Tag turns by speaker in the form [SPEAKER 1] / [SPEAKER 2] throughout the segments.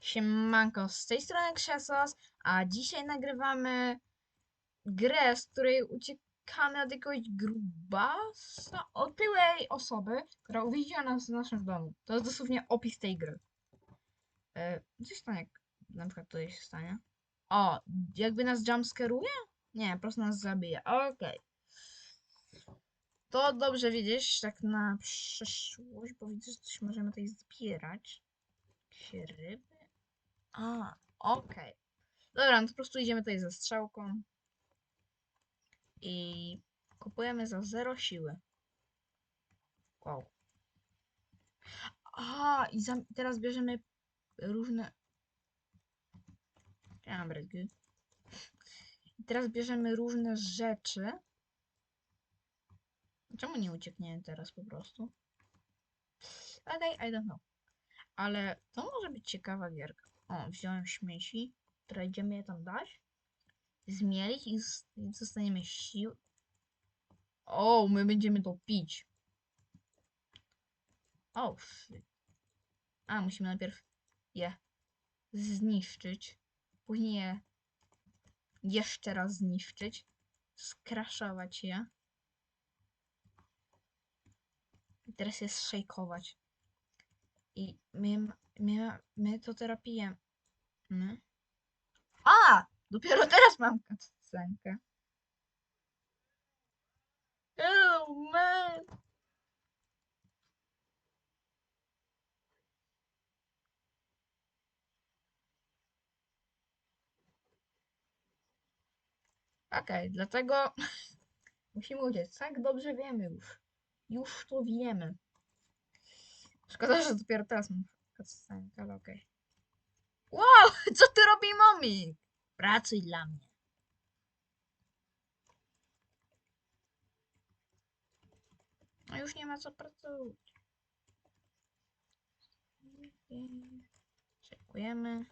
[SPEAKER 1] Siemanko, z tej strony Krzesos, a dzisiaj nagrywamy grę, z której uciekamy od jakiegoś grubasa, otyłej osoby, która uwięziła nas w naszym domu. To jest dosłownie opis tej gry. E, co się stanie, jak na przykład to się stanie? O, jakby nas jumpscaruje? Nie, po prostu nas zabije. Okej. To dobrze wiedzieć, tak na przyszłość, bo widzę, że coś możemy tutaj zbierać. Jakieś ryby? A, okej. Dobra, no to po prostu idziemy tutaj ze strzałką. I kupujemy za zero siły. Wow. A, i teraz bierzemy różne... Ambrygy. I teraz bierzemy różne rzeczy. Czemu nie uciekniemy teraz po prostu? Okej, I don't know. Ale to może być ciekawa gierka. O, wziąłem śmieci, które idziemy je tam dać. Zmielić i, i dostaniemy sił. O, my będziemy to pić. O. A, musimy najpierw je zniszczyć. Później je jeszcze raz zniszczyć. Skraszować je. I teraz je szejkować. I my, my, my to terapię. My? A! Dopiero teraz mam cutscenkę. Oh man! Okej, dlatego musimy uciec. Tak dobrze wiemy już. Już to wiemy. Szkoda, że dopiero teraz mam cutscenkę, ale okej. Wow, co ty robi momik? Pracuj dla mnie. No już nie ma co pracować. Czekujemy.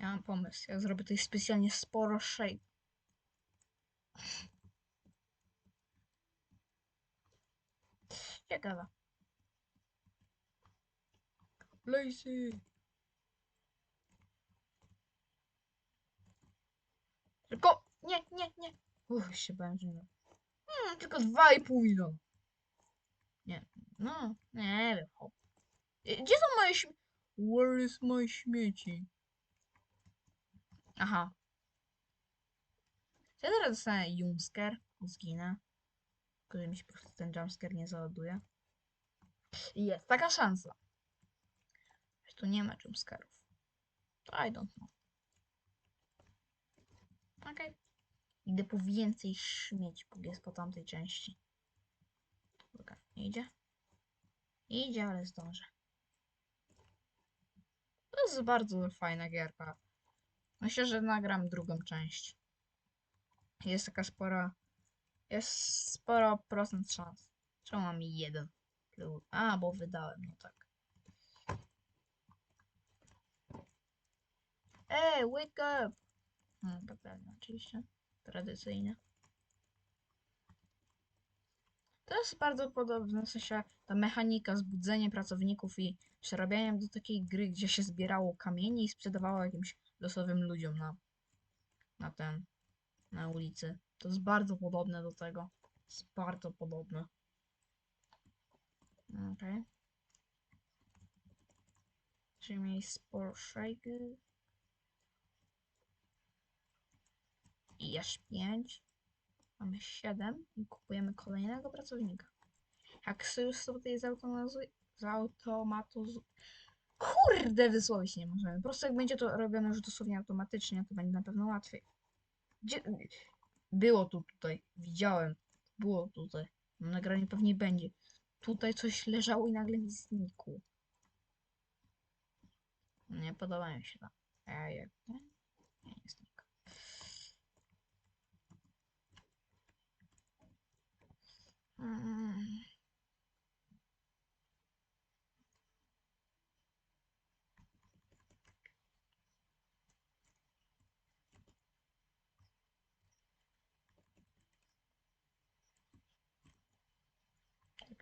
[SPEAKER 1] Ja mam pomysł. Ja zrobię tutaj specjalnie sporo shake. Ciekawe. Lazy. Tylko, nie, nie, nie. Uff, się bałem, że. Hmm, tylko dwa i pół miliona. Nie, no, nie wiem, hop. Gdzie są moje śmieci? Where is my śmieci? Aha. Ja teraz dostanę jumpscare? Zginę. Tylko, mi się po prostu ten jumpscare nie załaduje. Jest taka szansa. Tu nie ma jumpscarów. To I don't know. Okej. Idę po więcej śmieci, bo jest po tamtej części. Dobra, nie idzie? Idzie, ale zdążę. To jest bardzo fajna gierka. Myślę, że nagram drugą część. Jest taka spora... Jest sporo procent szans. Czemu mam jeden? A, bo wydałem, no tak. Ej, wake up! No, to pewnie, oczywiście. Tradycyjnie. To jest bardzo podobne, w sensie ta mechanika, zbudzenie pracowników i przerabianie do takiej gry, gdzie się zbierało kamienie i sprzedawało jakimś losowym ludziom na, na ten, na ulicy. To jest bardzo podobne do tego. Jest bardzo podobne. Okej. Czyli mieli sporo szejky. Jeszcze 5. Mamy 7 i kupujemy kolejnego pracownika. Jak sojusz sobie tutaj zautomatyzuje, zautomatyzuje. Kurde, wysłowić nie możemy. Po prostu jak będzie to robione już dosłownie automatycznie, to będzie na pewno łatwiej. Gdzie... Było tu tutaj. Widziałem. Było tutaj. Na nagraniu pewnie będzie. Tutaj coś leżało i nagle mi znikło. Nie podoba mi się to. Ej, jak nie? Nie, Tak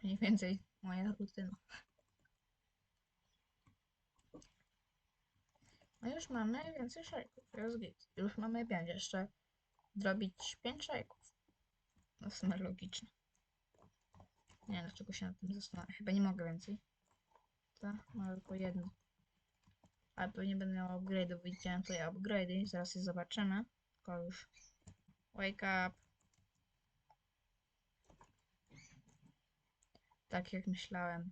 [SPEAKER 1] mniej więcej moja rutyna. No już mamy więcej szejków, jest git. Już mamy pięć, jeszcze zrobić pięć szejków. No w sumie logiczne. Nie wiem, dlaczego się nad tym zastanawiam. Chyba nie mogę więcej. Tak, mam tylko jedno. Ale pewnie będę miał upgrade'ów, widziałem tutaj upgrade'y, zaraz je zobaczymy. Tylko już. Wake up. Tak jak myślałem.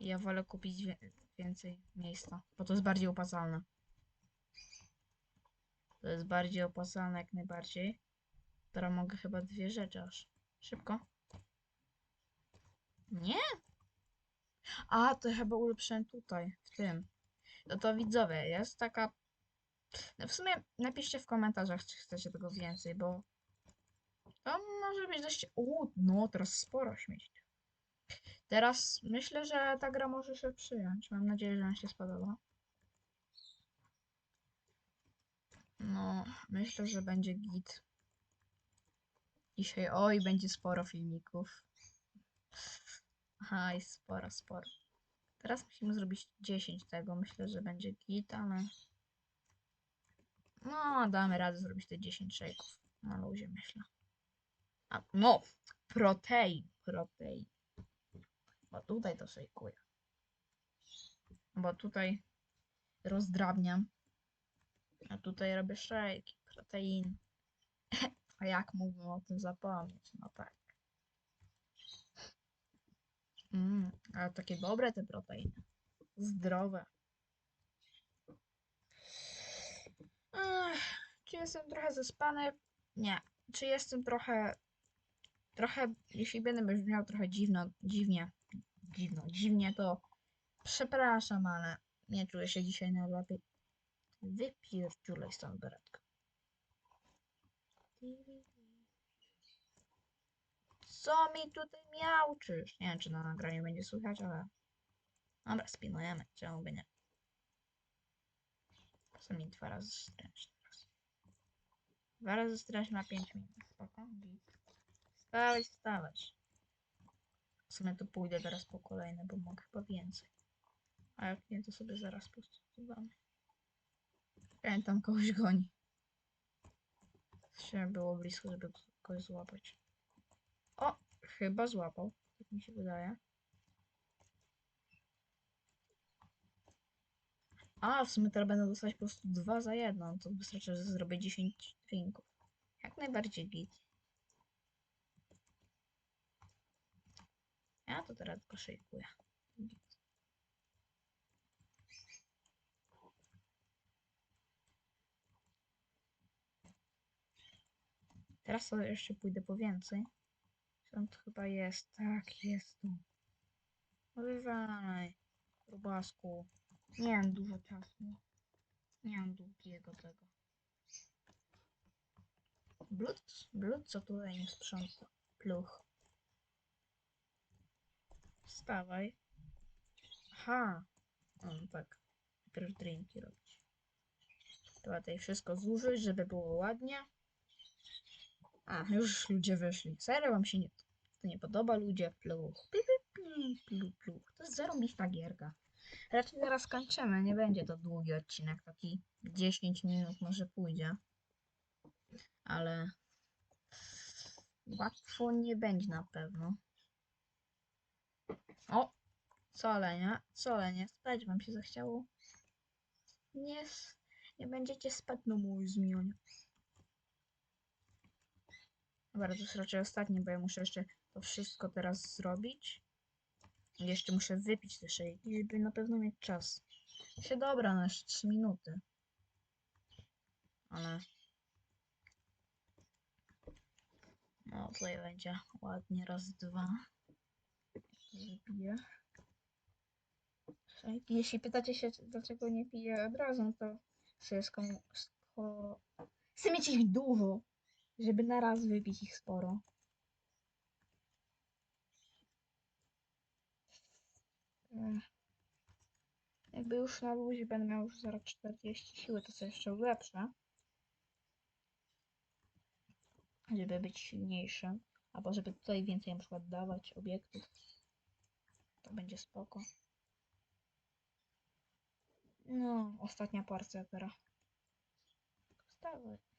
[SPEAKER 1] Ja wolę kupić więcej miejsca, bo to jest bardziej opłacalne. To jest bardziej opłacalne jak najbardziej. Teraz mogę chyba dwie rzeczy aż. Szybko. Nie? A, to chyba ulepszyłem tutaj, w tym. No to widzowie, jest taka... No w sumie napiszcie w komentarzach, czy chcecie tego więcej, bo... To może być dość... O, no, teraz sporo śmieci. Teraz myślę, że ta gra może się przyjąć. Mam nadzieję, że nam się spodoba. No, myślę, że będzie git. Dzisiaj, oj, będzie sporo filmików. Aj, sporo, sporo. Teraz musimy zrobić 10 tego. Myślę, że będzie git, ale... No, damy radę zrobić te 10 szejków. Na luzie, myślę. A, no, protein, protein. Bo tutaj to szejkuję. Bo tutaj rozdrabniam. A tutaj robię szejki, protein. A jak mógłbym o tym zapomnieć? No tak. Mm, ale takie dobre te proteiny. Zdrowe. Ech, czy jestem trochę zaspany? Nie. Czy jestem trochę... Trochę, jeśli będę brzmiał trochę dziwno, dziwnie, dziwno, dziwnie, to przepraszam, ale nie czuję się dzisiaj najlepiej. Wypierdziulej stąd beretkę. Co mi tutaj miałczysz? Nie wiem, czy na nagraniu będzie słychać, ale... Dobra, spinujemy, czemu by nie. Co mi dwa razy teraz. Dwa razy stręcz na 5 minut. Spoko. Wstałeś, wstałeś. W sumie to pójdę teraz po kolejne, bo mogę chyba więcej. A jak nie, to sobie zaraz postosowamy. Ten tam kogoś goni. Się było blisko, żeby kogoś złapać. Chyba złapał. Tak mi się wydaje. A, w sumie teraz będę dostawać po prostu dwa za jedno. To wystarczy, że zrobię 10 drinków. Jak najbardziej git. Ja to teraz tylko szejkuję. Teraz sobie jeszcze pójdę po więcej. Tam to chyba jest. Tak, jest tu. No. Rubasku. Nie mam dużo czasu. Nie mam długiego tego. Blut? Blut co tutaj nie sprząta? Pluch. Wstawaj. Aha. On tak. Najpierw drinki robić. Trzeba tutaj wszystko zużyć, żeby było ładnie. A, już ludzie wyszli. Serio wam się nie, to nie podoba? Ludzie, pluch. Pi, Pluch, pluch. To jest zarąbista gierka. Raczej zaraz kończymy. Nie będzie to długi odcinek. Taki 10 minut może pójdzie. Ale łatwo nie będzie na pewno. O! Wcale nie, wcale nie. Spać wam się zachciało? Nie, nie będziecie spać no mój zmianie. Dobra, to jest raczej ostatnie, bo ja muszę jeszcze to wszystko teraz zrobić. I jeszcze muszę wypić te szejki, żeby na pewno mieć czas. Się dobra, na jeszcze 3 minuty. Ale... No, tutaj będzie ładnie, raz, dwa. Wypiję. Szejki. Jeśli pytacie się, dlaczego nie piję od razu, to sobie sko... sko... Chcę mieć ich dużo żeby na raz wypić ich sporo. Jakby już na luzie będę miał już zaraz 40 siły, to sobie jeszcze ulepszę. Żeby być silniejszym. Albo żeby tutaj więcej na przykład dawać obiektów. To będzie spoko. No, ostatnia porcja teraz. Wstawaj.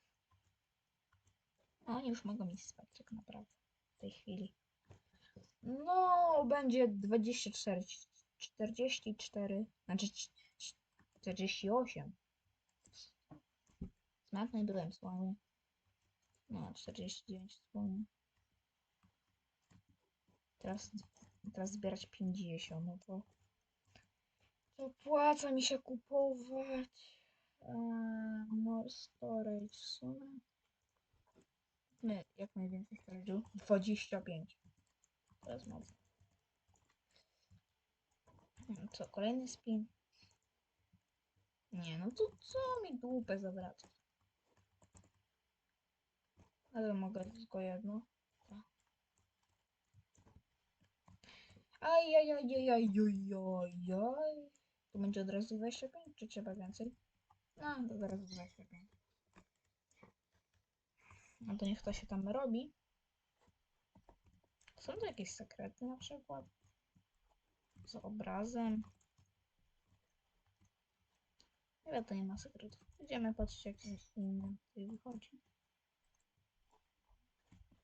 [SPEAKER 1] Oni już mogą iść spać tak naprawdę w tej chwili. No, będzie 24, 44, znaczy c- c- 48. Smaczny byłem słaby. No, 49 wspomnę. Teraz, teraz zbierać 50, no to to opłaca mi się kupować eee, more storage w sumie. Nie, jak najwięcej storage'u? 25. To jest moc. No Co, kolejny spin? Nie, no to co mi dupę zawraca? Ale mogę tylko jedno. Ajajajajajajajaj. To będzie od razu 25, czy trzeba więcej? No, to zaraz 25. No to niech to się tam robi. Są tu jakieś sekrety na przykład? Z obrazem. Chyba to nie ma sekretów. Będziemy patrzeć jak innym tutaj wychodzi.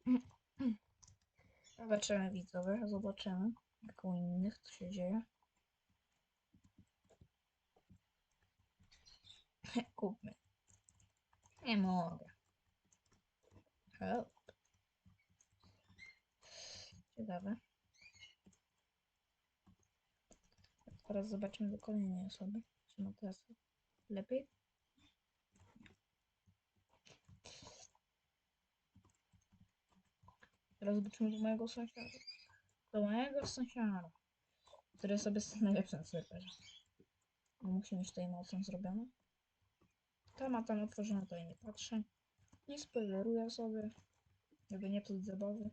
[SPEAKER 1] Zobaczymy widzowie, zobaczymy jak u innych co się dzieje. Kupmy. Nie mogę. Help. Ciekawe. Teraz zobaczymy do kolejnej osoby. Czy ma teraz lepiej? Teraz zobaczymy do mojego sąsiada. Do mojego sąsiada. Który sobie jest najlepszym serwerze. Musi mieć tutaj mocno zrobione. Ta ma tam otworzone, to ja nie patrzę. Nie spoileruję sobie. Żeby nie psuć zabawy.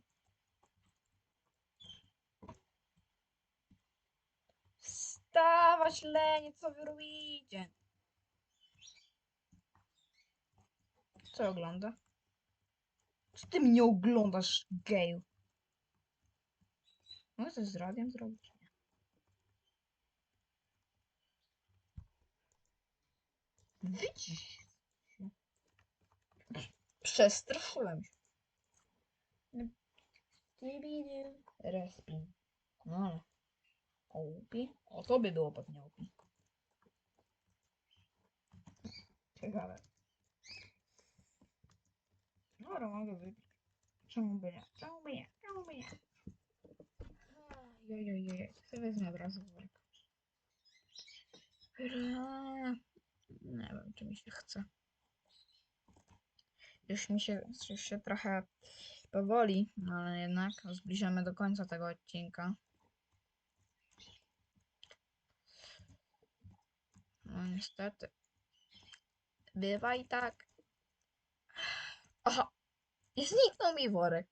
[SPEAKER 1] Wstawać lenie, co wy robicie? Co ogląda? Co ty mnie oglądasz, geju? Mogę coś z radiem zrobić? Widzisz? Przestraszyłem się. Respin. No. Opi? O, to by było pewnie opi. Ciekawe. Dobra, mogę wypić. Czemu by nie? Czemu by nie? Czemu by nie? Jojojoj, sobie wezmę od razu worek. Nie wiem, czy mi się chce. Już mi się, już się trochę powoli, no ale jednak zbliżamy do końca tego odcinka. No niestety. Bywa i tak. Aha! I zniknął mi worek.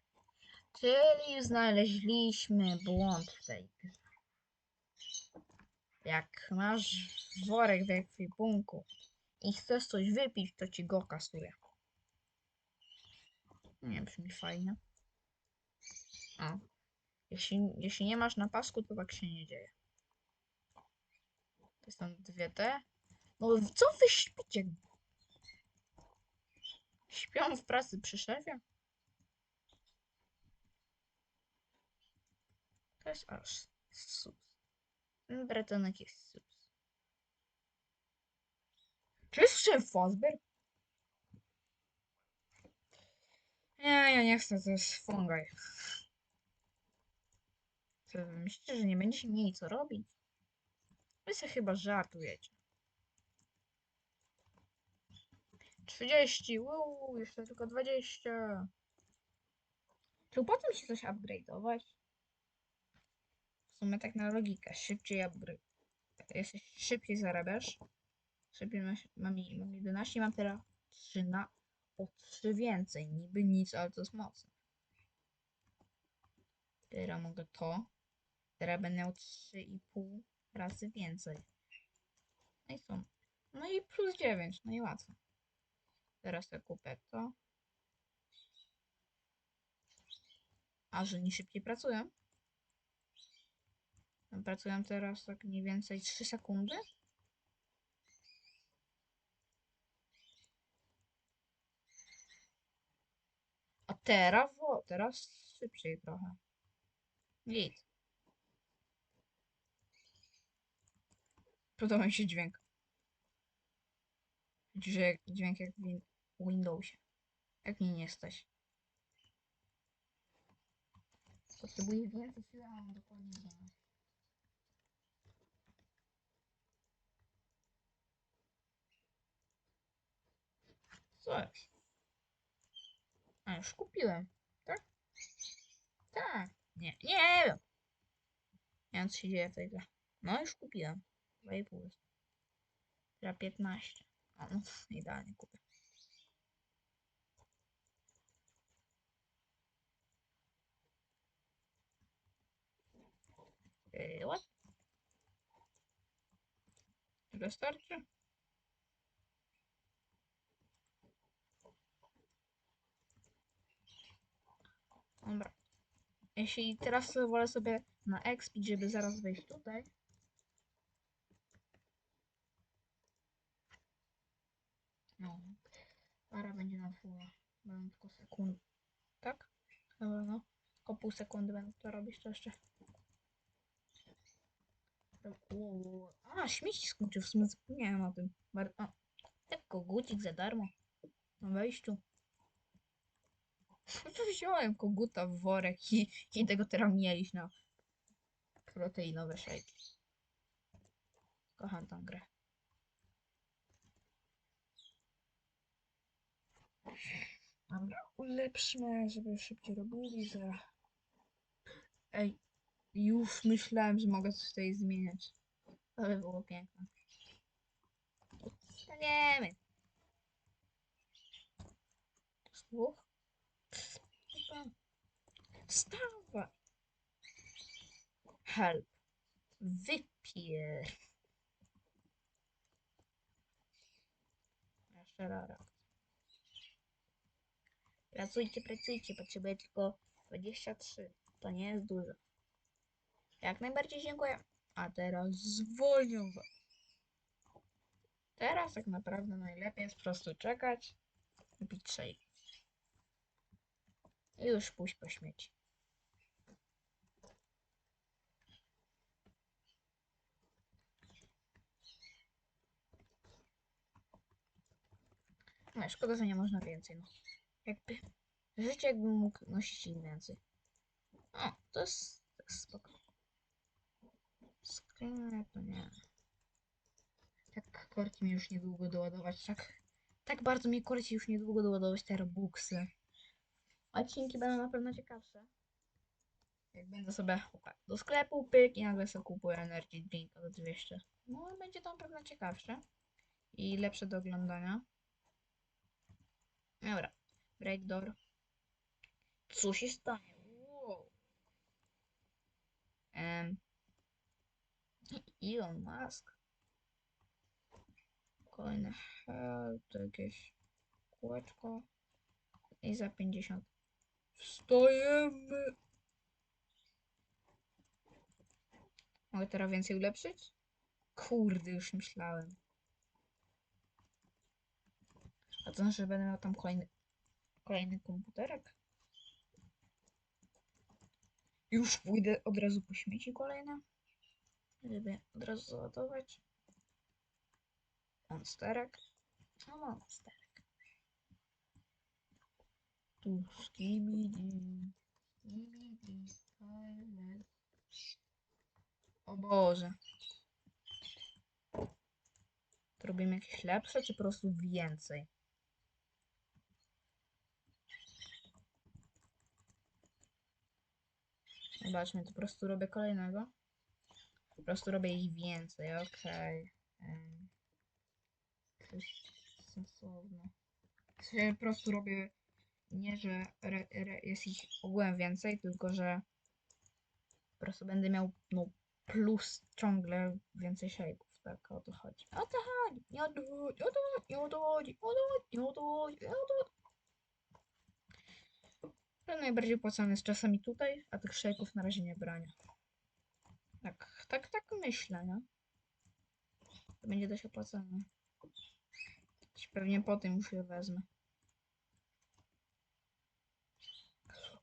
[SPEAKER 1] Czyli znaleźliśmy błąd w tej. Jak masz worek w ekwipunku i chcesz coś wypić, to ci go kasuje. Nie brzmi fajnie. O. Jeśli, jeśli nie masz na pasku, to tak się nie dzieje. To są dwie te. No co wy śpicie? Śpią w pracy przy szefie? To jest aż sus. Bretonek jest sus. Czy jest szef Fosber? Nie, ja nie chcę, to jest fungaj. Co wy myślicie, że nie będziecie mieli co robić? Wy sobie chyba żartujecie. 30, uuu, jeszcze tylko 20. Czy opłaca mi się coś upgrade'ować? W sumie tak na logikę, szybciej upgrade. Jesteś szybciej zarabiasz. Szybciej mam, mam 11, mam teraz 3 na o 3 więcej. Niby nic, ale to jest mocne. Teraz mogę to. Teraz będę miał 3,5 razy więcej. No i co? No i plus 9, no i łatwo. Teraz ja kupię to. A że nie szybciej pracują? Pracują teraz tak mniej więcej 3 sekundy? Teraz, o, teraz szybciej trochę. Git. Podoba mi się dźwięk. Dźwięk, dźwięk jak w Win- Windowsie. Jak nie jesteś. Potrzebuję więcej siły, a mam dokładnie dwa. Co jest? A już kupiłem, tak? Tak. Nie, nie wiem. Nie wiem co się dzieje w tej grze. No już kupiłem. 2,5 jest. Teraz 15. A no, idealnie kupię. Yy, what? Tyle Dobra. Jeśli teraz wolę sobie na expi, żeby zaraz wejść tutaj. No. Para będzie na fulla. Będą tylko sekundy. Tak? Dobra, no. Tylko pół sekundy będę to robić, to jeszcze. A, śmieci skończył, w sumie zapomniałem o tym. Bar a, tak kogucik za darmo. Na wejściu. No to wziąłem koguta w worek i, i tego teraz mieliś na proteinowe szejki. Kocham tą grę. Dobra, ulepszmy, żeby szybciej robili za... Ej, już myślałem, że mogę coś tutaj zmieniać. To by było piękne. Z dwóch? Wstawaj. Help. Wypier. Jeszcze raz. Pracujcie, pracujcie. Potrzebuję tylko 23. To nie jest dużo. Jak najbardziej dziękuję. A teraz zwolnią was. Teraz tak naprawdę najlepiej jest po prostu czekać, wypić shake. I już pójść po śmieci. No, szkoda, że nie można więcej. No. Jakby. Życie jakbym mógł nosić im więcej. O, to jest, to jest spoko. Sklep, to nie. Tak korci mi już niedługo doładować. Tak, tak bardzo mnie korci już niedługo doładować te robuxy. Odcinki będą na pewno ciekawsze. Jak będę sobie do sklepu pyk i nagle sobie kupuję Energy Drink za 200. No będzie to na pewno ciekawsze. I lepsze do oglądania. Dobra. Break door. Co się stanie? Wow. Em. Elon Musk. Kolejne health, to jakieś kółeczko. I za 50. Wstajemy! Mogę teraz więcej ulepszyć? Kurde, już myślałem. A to znaczy, że będę miał tam kolejny, kolejny komputerek? Już pójdę od razu po śmieci kolejne. Żeby od razu załadować. Monsterek. No monsterek. Tu skibidi. Skibidi. O Boże. To robimy jakieś lepsze, czy po prostu więcej? Zobaczmy, to po prostu robię kolejnego. Po prostu robię ich więcej, okej. Coś sensowne. Po prostu robię nie, że re, re, jest ich ogółem więcej, tylko że po prostu będę miał no, plus ciągle więcej shake'ów. Tak o to chodzi. O to chodzi. Nie o to chodzi. O to chodzi. Nie o to chodzi. O to chodzi. Nie o to chodzi. Ten najbardziej opłacany jest czasami tutaj, a tych shake'ów na razie nie brania. Tak, tak, tak myślę, nie? To będzie dość opłacalne. Pewnie po tym już je wezmę.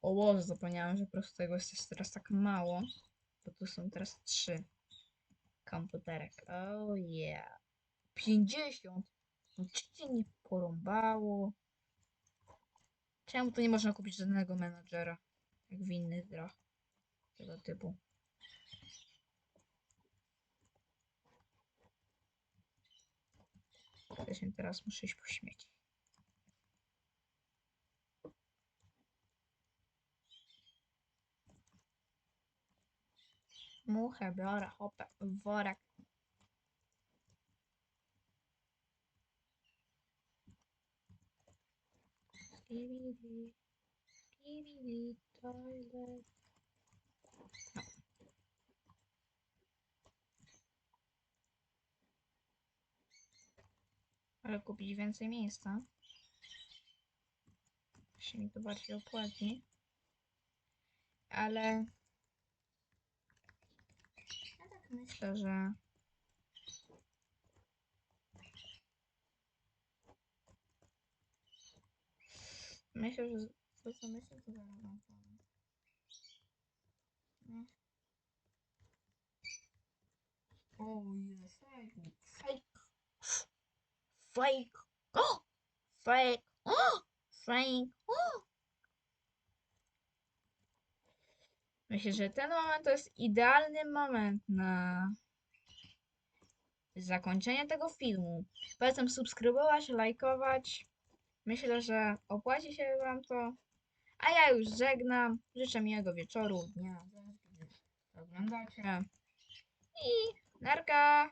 [SPEAKER 1] O Boże, zapomniałam, że po prostu tego jest teraz tak mało. Bo tu są teraz trzy komputerek. Oh yeah. 50! No czy nie porąbało? Czemu tu nie można kupić żadnego menadżera? Jak w innych grach tego typu. Właśnie teraz muszę iść po śmieci. Muchę biorę, hopę, worek. Skibidi, skibidi, toilet. No. Ale kupić więcej miejsca. Się mi to bardziej opłaci. Ale ja tak myślę, że myślę, że to co myślę, to zaraz wam powiem. Nie. O, ile fake. Fake. Fake. O! Fake. O! Fake. O! Myślę, że ten moment to jest idealny moment na zakończenie tego filmu. Polecam subskrybować, lajkować. Myślę, że opłaci się Wam to. A ja już żegnam. Życzę miłego wieczoru, dnia, oglądacie. I narka!